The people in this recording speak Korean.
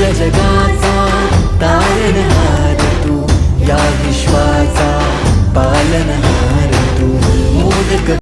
홀려져가